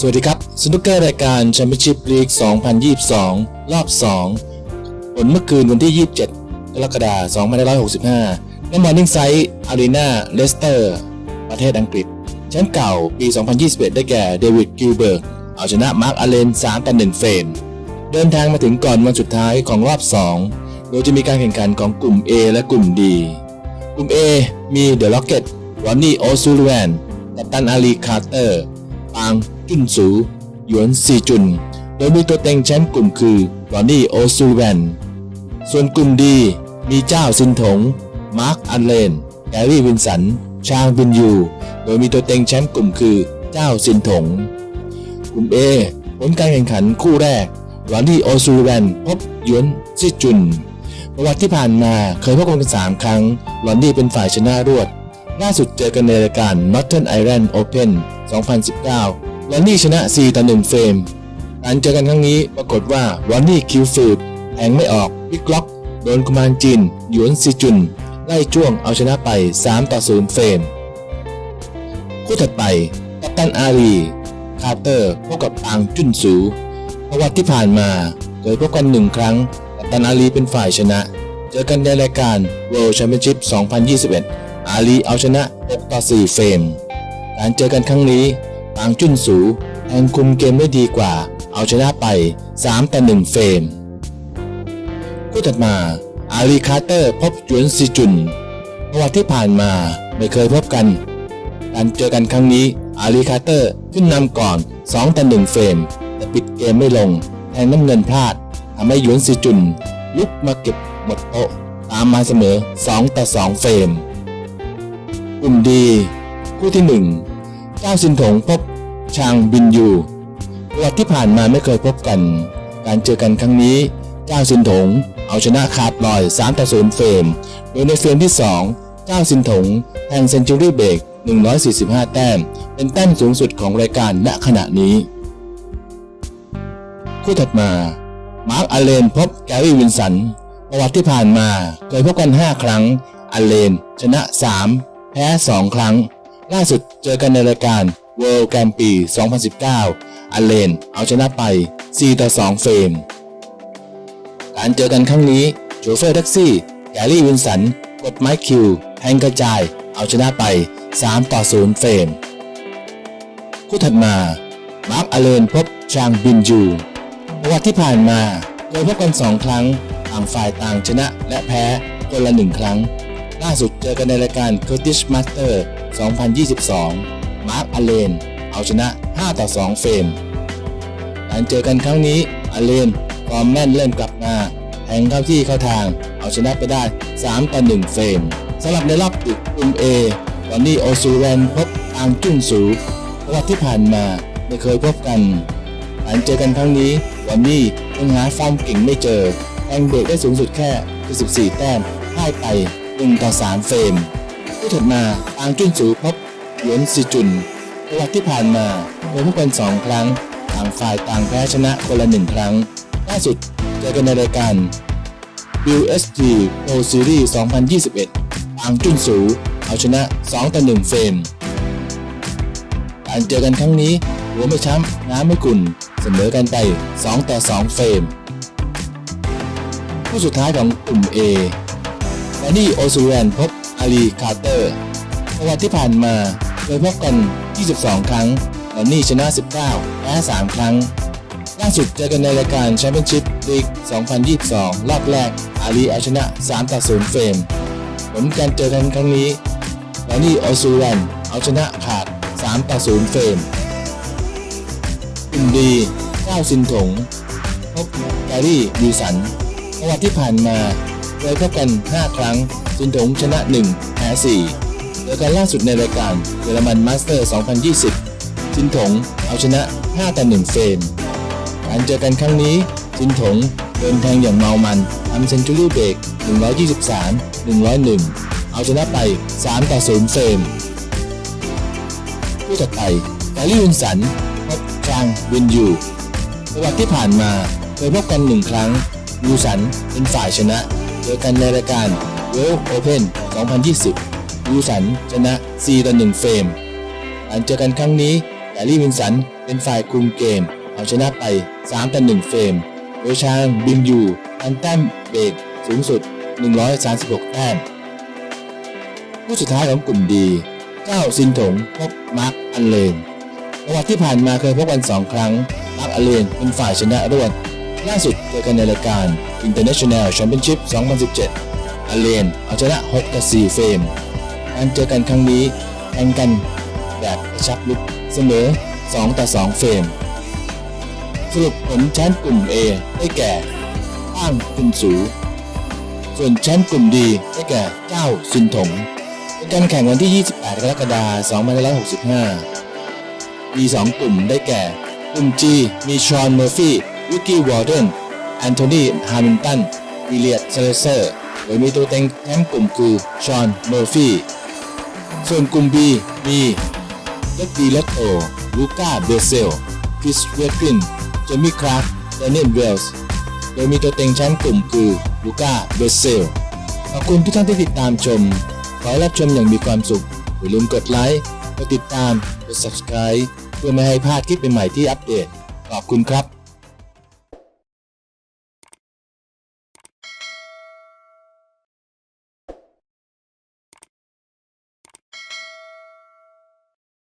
สวัสดีครับสนุกเกอร์รายการแชมเปี้ยนชิพลีก2022 รอบ 2 ผลเมื่อคืนวันที่ 27 กรกฎาคม 2565ในมอร์นิ่งไซด์อารีนาเลสเตอร์ ประเทศอังกฤษ แชมป์เก่าปี 2021 ได้แก่เดวิดกิลเบิร์ก เอาชนะมาร์คอาเลน 3 ต่อ 1 เฟรมเดินทางมาถึงก่อนวันสุดท้ายของรอบ 2 โดยจะมีการแข่งขันของกลุ่ม A และกลุ่ม D กลุ่ม A มีเดอะล็อกเก็ตรอนนี่โอซูลูแวนกัปตันอาลีคาร์เตอร์ปาง จุนสูหยวนซีจุน โดยมีตัวเต็งแชมป์กลุ่มคือรอนนี่โอซูแวนส่วนกลุ่มดีมีเจ้าซินถง มาร์คอันเลน แกรี่วินสัน ชางบินยู โดยมีตัวเต็งแชมป์กลุ่มคือเจ้าซินถง กลุ่ม A ผลการแข่งขันคู่แรกรอนนี่โอซูแวนพบหยวนซิจุน ประวัติที่ผ่านมาเคยพบกันสามครั้งรอนนี่เป็นฝ่ายชนะรวดล่าสุดเจอกันในรายการ Northern Ireland Open 2019 รอนนี่ชนะ 4 ต่อ 1 เฟรม การเจอกันครั้งนี้ปรากฏว่ารอนนี่คิวฟืดแทงไม่ออกวิกล็อกโดนกุมารจีนหยวนซีจุน ไล่จ้วงเอาชนะไป 3 ต่อ 0 เฟรม คู่ถัดไปกัปตันอารี คาร์เตอร์พบกับปางจุนสูประวัติที่ผ่านมาเคยพบกันหนึ่งครั้งกัปตันอาลีเป็นฝ่ายชนะ เจอกันในรายการ World Championship 2021 อาลีเอาชนะ 6 ต่อ 4 เฟรม การเจอกันครั้งนี้ ปางจุนสูแทงคุมเกมได้ดีกว่า เอาชนะไป 3 ต่อ 1 เฟรม คู่ถัดมา อาลีคาร์เตอร์พบหยวนซีจุนประวัติที่ผ่านมาไม่เคยพบกัน การเจอกันครั้งนี้ อาลีคาร์เตอร์ขึ้นนำก่อน 2 ต่อ 1 เฟรม แต่ปิดเกมไม่ลง แทงน้ำเงินพลาดทำให้หยวนซีจุน ลุกมาเก็บหมดโต๊ะตามมาเสมอ 2 ต่อ 2 เฟรม กลุ่มดี คู่ที่ 1 เจ้าซินถงพบชางบินยูประวัติที่ผ่านมาไม่เคยพบกัน การเจอกันครั้งนี้ เจ้าซินถงเอาชนะขาดลอย3ต่อ0เฟรม โดยในเฟรมที่ 2 เจ้าซินถงแทงเซนจูรี่เบรก145 แต้ม เป็นแต้มสูงสุดของรายการณขณะนี้ คู่ถัดมา มาร์คอเลนพบแกรี่วินสัน ประวัติที่ผ่านมาเคยพบกัน 5 ครั้งอเลนชนะ 3 แพ้ 2 ครั้ง ล่าสุดเจอกันในรายการ World แกมปี 2019อเลนเอาชนะไป 4 ต่อ 2 เฟรม การเจอกันครั้งนี้โชเฟอร์แท็กซี่ แกรี่วินสัน กดไม้คิวแทงกระจาย เอาชนะไป 3 ต่อ 0 เฟรม คู่ถัดมา มาร์คอเลนพบชางบินจูประวัติที่ผ่านมาเคยพบกัน 2 ครั้ง ต่างฝ่ายต่างชนะและแพ้คนละ1ครั้ง ล่าสุดเจอกันในรายการ Kurdish Master 2022 มาร์คอเลน เอาชนะ 5 ต่อ 2 เฟรมการเจอกันครั้งนี้อเลนฟอร์มแม่นเริ่มกลับมาแทงเข้าที่เข้าทาง เอาชนะไปได้ 3 ต่อ 1 เฟรมสำหรับในรอบตึกกลุ่ม A ตอนนี้โอซูแรนพบอางจุนสูประวัติที่ผ่านมาไม่เคยพบกันการเจอกันครั้งนี้วันนี้ยังหาฟอร์มเก่งไม่เจอแทงเบรกได้สูงสุดแค่ 14 แต้มพ่ายไป1ต่อ 3 เฟรม ผู้ถัดมาอางจุ้นสูพบหยวนซีจุนประวัติที่ผ่านมาเคยพบกัน2ครั้ง ต่างฝ่ายต่างแพ้ชนะคนละ1ครั้ง ล่าสุดเจอกันในรายการ WST Pro Series 2021อางจุ้นสูเอาชนะ 2 ต่อ 1 เฟรม การเจอกันครั้งนี้หัวไม่ช้ำน้ำไม่ขุ่นเสมอกันไป 2 ต่อ 2 เฟรม ผู้สุดท้ายของกลุ่ม A แดนนี่โอซูแรนพบ อาลีคาร์เตอร์ประวัติที่ผ่านมาเคยพบกัน 22 ครั้งแดนนี่ชนะ 19 แพ้ 3 ครั้ง ล่าสุดเจอกันในรายการแชมเปี้ยนชิพลีก 2022 รอบแรก อาลีเอาชนะ 3 ต่อ 0 เฟรม ผลการเจอกันครั้งนี้แดนนี่โอซูแรนเอาชนะขาด 3 ต่อ 0 เฟรมกลุ่มดีเจ้าซินถงพบแกรี่วิสันประวัติที่ผ่านมา เคยพบกัน 5 ครั้งซินถงชนะ 1 แพ้4เจอกันล่าสุดในรายการเยอรมันมาสเตอร์ 2020ซินถงเอาชนะ 5 ต่อ 1 เฟรมการเจอกันครั้งนี้ซินถงเดินแทงอย่างเมามันทำเซนจูรี่เบรก123 101 เอาชนะไป 3 ต่อ 0 เฟรมผู้ถัดไปแกรี่วินสันพบจางวินยูประวัติที่ผ่านมาเคยพบกันหนึ่งครั้งวิลสันเป็นฝ่ายชนะ เจอกันในรายการ World Open 2020 วิลสันชนะ 4 ต่อ 1 เฟรมการเจอกันครั้งนี้แกรี่วินสันเป็นฝ่ายคุมเกม เอาชนะไป 3 ต่อ 1 เฟรม โดยชางบิงยูอันแต้มเบรกสูงสุด 136 แต้ม ผู้สุดท้ายของกลุ่มดีเจ้าซินถงพบมาร์คอันเลนประวัติที่ผ่านมาเคยพบกัน 2 ครั้งมาร์คอันเลนเป็นฝ่ายชนะรวด ล่าสุดเจอกันในรายการ International Championship 2017อันเลนเอาชนะ6กับ4เฟรมการเจอกันครั้งนี้แข่งกันแบบกระชับลึกเสมอ 2 ต่อ 2 เฟรม สรุปผลแชมป์กลุ่ม A ได้แก่อ้างคุนสู ส่วนแชมป์กลุ่ม D ได้แก่เจ้าซินถงเป็นการแข่งวันที่ 28 กรกฎาคม 2565 มี 2 กลุ่มได้แก่ กลุ่ม G มีชอนเมอร์ฟี่ วิกกี้วอร์เดนแอนโทนีฮามิลตันวิเลียดเซเลเซอร์โดยมีตัวเต็งแชมป์กลุ่มคือชอนเมอร์ฟี่ส่วนกลุ่ม B มีเลดดีเลตโอลูก้าเบเซลคริสเวกรินเจมี่คราฟแดเนียลเวลส์โดยมีตัวเต็งแชมป์กลุ่มคือลูก้าเบเซลขอบคุณทุกท่านที่ติดตามชม ขอให้รับชมอย่างมีความสุข อย่าลืมกดไลค์กดติดตามกด subscribe เพื่อไม่ให้พลาดคลิปใหม่ๆที่อัปเดต ขอบคุณครับ